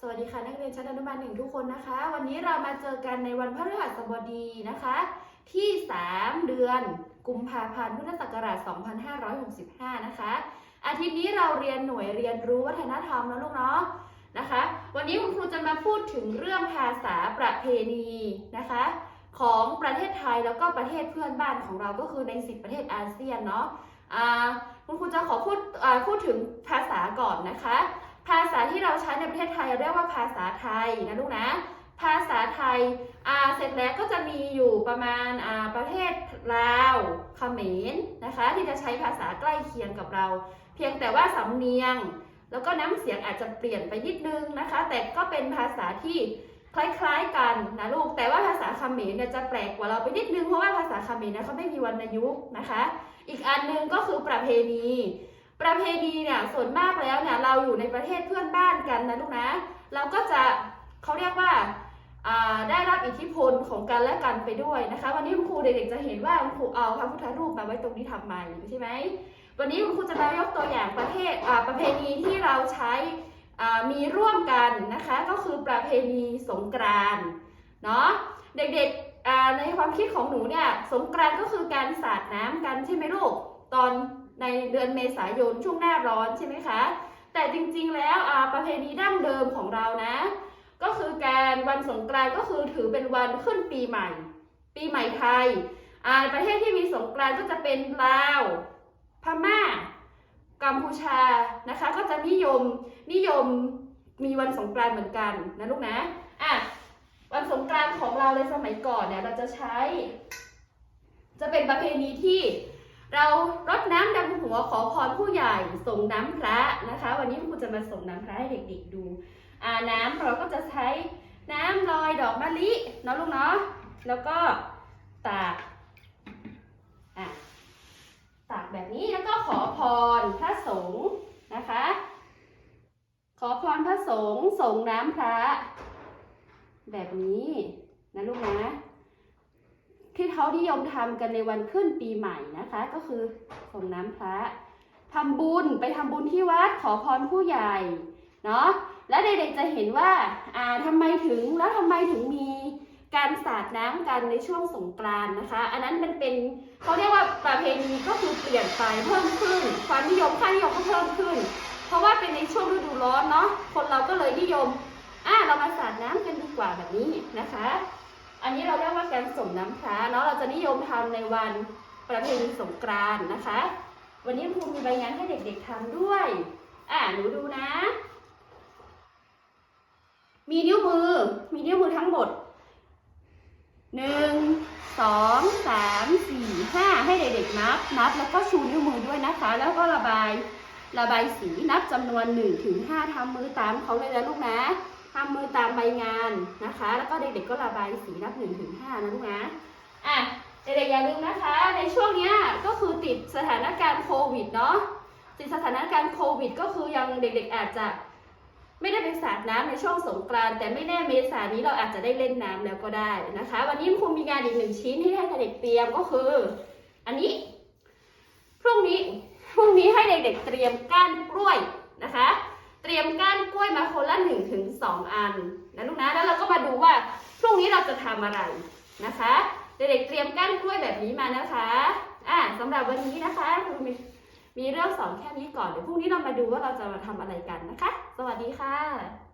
สวัสดีค่ะนักเรียนชั้นอนุบาลหนึ่งทุกคนนะคะ วันนี้เรามาเจอกันในวันพฤหัสบดีนะคะ ที่ 3 เดือนกุมภาพันธ์พุทธศักราช 2565 นะคะ อาทิตย์นี้เราเรียนหน่วยเรียนรู้วัฒนธรรมแล้วลูกเนาะนะคะ วันนี้คุณครูจะมาพูดถึงเรื่องภาษาประเพณีนะคะ ของประเทศไทยแล้วก็ประเทศเพื่อนบ้านของเราก็คือใน10ประเทศอาเซียนเนาะคุณครูจะขอพูดพูดถึงภาษาก่อนนะคะ ที่เราใช้ในประเทศไทยเรียกว่าภาษาไทยนะลูกนะ ภาษาไทยอ่าเสร็จแล้วก็จะมีอยู่ประมาณอ่าประเทศลาวเขมรนะคะ ที่จะใช้ภาษาใกล้เคียงกับเรา เพียงแต่ว่าสำเนียง แล้วก็น้ำเสียงอาจจะเปลี่ยนไปนิดนึงนะคะ แต่ก็เป็นภาษาที่คล้ายๆกันนะลูก แต่ว่าภาษาเขมรเนี่ยจะแปลกกว่าเราไปนิดนึง เพราะว่าภาษาเขมรเนี่ยเขาไม่มีวรรณยุกต์นะคะ อีกอันหนึงก็คือประเพณี ประเพณีเนี่ยส่วนมากแล้วเนี่ยเราอยู่ในประเทศเพื่อนบ้านกันนะลูกนะ เราก็จะเขาเรียกว่าได้รับอิทธิพลของกันและกันไปด้วยนะคะ วันนี้คุณครูเด็กๆจะเห็นว่าคุณครูเอาพระพุทธรูปมาไว้ตรงนี้ทำไมใช่ไหมวันนี้คุณครูจะมายกตัวอย่างประเทศประเพณีที่เราใช้มีร่วมกันนะคะก็คือประเพณีสงกรานเนาะเด็กๆในความคิดของหนูเนี่ยสงกรานก็คือการสาดน้ำกันใช่ไหมลูกตอน ในเดือนเมษายนช่วงหน้าร้อนใช่ไหมคะ แต่จริงๆแล้วประเพณีดั้งเดิมของเรานะ ก็คือการวันสงกรานต์ก็คือถือเป็นวันขึ้นปีใหม่ ปีใหม่ไทยประเทศที่มีสงกรานต์ก็จะเป็นลาว พม่า กัมพูชานะคะ ก็จะนิยมนิยมมีวันสงกรานต์เหมือนกันนะลูกนะอะวันสงกรานต์ของเราในสมัยก่อนเนี่ยเราจะใช้ จะเป็นประเพณีที่ เรารดน้ำดำหัวขอพรผู้ใหญ่ส่งน้ำพระนะคะ วันนี้คุณครูจะมาส่งน้ำพระให้เด็กๆดูอ่าน้ำเราก็จะใช้น้ำลอยดอกมะลิเนาะลูกเนาะแล้วก็ตากอะตากแบบนี้แล้วก็ขอพรพระสงฆ์นะคะ ขอพรพระสงฆ์ส่งน้ำพระ แบบนี้นะลูกนะ ที่เขานิยมทำกันในวันขึ้นปีใหม่นะคะ ก็คือส่งน้ำพระทำบุญไปทำบุญที่วัดขอพรผู้ใหญ่เนาะและเด็กๆจะเห็นว่าอ่าทำไมถึงแล้วทำไมถึงมีการสาดน้ำกันในช่วงสงกรานต์นะคะ อันนั้นมันเป็นเขาเรียกว่าประเพณีก็คือเปลี่ยนไปเพิ่มขึ้น ความนิยมค่านิยมก็เพิ่มขึ้น เพราะว่าเป็นในช่วงฤดูร้อนเนาะคนเราก็เลยนิยมอ่าเรามาสาดน้ำกันดีกว่าแบบนี้นะคะ อันนี้เราเรียกว่าการส่งน้ำพระเนาะเราจะนิยมทำในวันประเพณีสงกรานต์นะคะ วันนี้ครูมีใบงานให้เด็กๆทำด้วย อ่าหนูดูนะ มีนิ้วมือ มีนิ้วมือทั้งหมดหนึ่งสองสามสี่ห้าให้เด็กๆนับ นับแล้วก็ชูนิ้วมือด้วยนะคะ แล้วก็ระบายระบายสีนับจำนวนหนึ่งถึงห้าทำมือตามเขาเลยนะลูกนะ ทำมือตามใบงานนะคะ แล้วก็เด็กๆก็ระบายสีนับหนึ่งถึงห้านะลูกนะอะเด็กๆอย่าลืมนะคะ ในช่วงนี้ก็คือติดสถานการณ์โควิดเนาะติดสถานการณ์โควิด ก็คือยังเด็ก ๆ อาจจะไม่ได้ไปสาดน้ำในช่วงสงกรานต์แต่ไม่แน่เมษานนี้เราอาจจะได้เล่นน้ำแล้วก็ได้นะคะ วันนี้ครูมีงานอีกหนึ่งชิ้นที่ให้เด็กๆเตรียมก็คือ อันนี้พรุ่งนี้พรุ่งนี้ให้เด็กๆเตรียมก้านกล้วยนะคะ เตรียมก้านกล้วยมาคนละหนึ่งถึงสองอันนะลูกนะแล้วเราก็มาดูว่าพรุ่งนี้เราจะทำอะไรนะคะเด็กๆเตรียมก้านกล้วยแบบนี้มานะคะอ่าสำหรับวันนี้นะคะครูมีมีเรื่องสอนแค่นี้ก่อนเดี๋ยวพรุ่งนี้เรามาดูว่าเราจะมาทำอะไรกันนะคะ สวัสดีค่ะ